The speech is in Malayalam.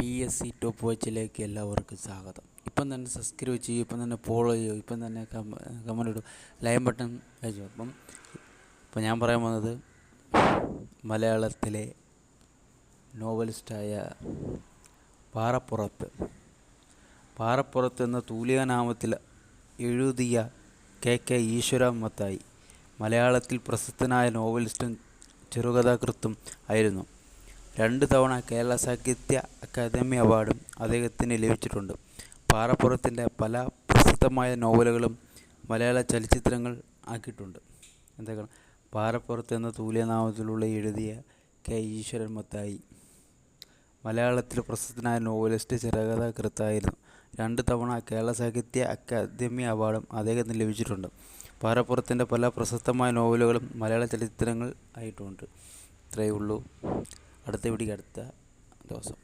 പി എസ് സി ടോപ്പ് വാച്ചിലേക്ക് എല്ലാവർക്കും സ്വാഗതം. ഇപ്പം തന്നെ സബ്സ്ക്രൈബ് ചെയ്യൂ ഇപ്പം തന്നെ ഫോളോ ചെയ്യൂ ഇപ്പം തന്നെ കമന്റ് ഇടും ലൈൻ ബട്ടൺ കഴിച്ചു അപ്പം ഇപ്പം ഞാൻ പറയാൻ വന്നത് മലയാളത്തിലെ നോവലിസ്റ്റായ പാറപ്പുറത്ത്. പാറപ്പുറത്ത് എന്ന തൂലികാനാമത്തിൽ എഴുതിയ കെ കെ ഈശ്വര മത്തായി മലയാളത്തിൽ പ്രശസ്തനായ നോവലിസ്റ്റും ചെറുകഥാകൃത്തും ആയിരുന്നു. രണ്ട് തവണ കേരള സാഹിത്യ അക്കാദമി അവാർഡും അദ്ദേഹത്തിന് ലഭിച്ചിട്ടുണ്ട്. പാറപ്പുറത്തിന്റെ പല പ്രസിദ്ധമായ നോവലുകളും മലയാള ചലച്ചിത്രങ്ങൾ ആക്കിയിട്ടുണ്ട്. എന്താ പാറപ്പുറത്ത് എന്ന തൂലികനാമത്തിലുള്ള എഴുതിയ കെ ഈശ്വരൻ മത്തായി. മലയാളത്തിൽ പ്രസിദ്ധനായ നോവലിസ്റ്റ് ചെറുകഥാകൃത്തായിരുന്നു രണ്ട് തവണ കേരള സാഹിത്യ അക്കാദമി അവാർഡും അദ്ദേഹത്തിന് ലഭിച്ചിട്ടുണ്ട്. പാറപ്പുറത്തിന്റെ പല പ്രശസ്തമായ നോവലുകളും മലയാള ചലച്ചിത്രങ്ങൾ ആയിട്ടുണ്ട്. ഇത്രയേ ഉള്ളൂ. അടുത്ത വീഡിയോ അടുത്ത ദിവസം.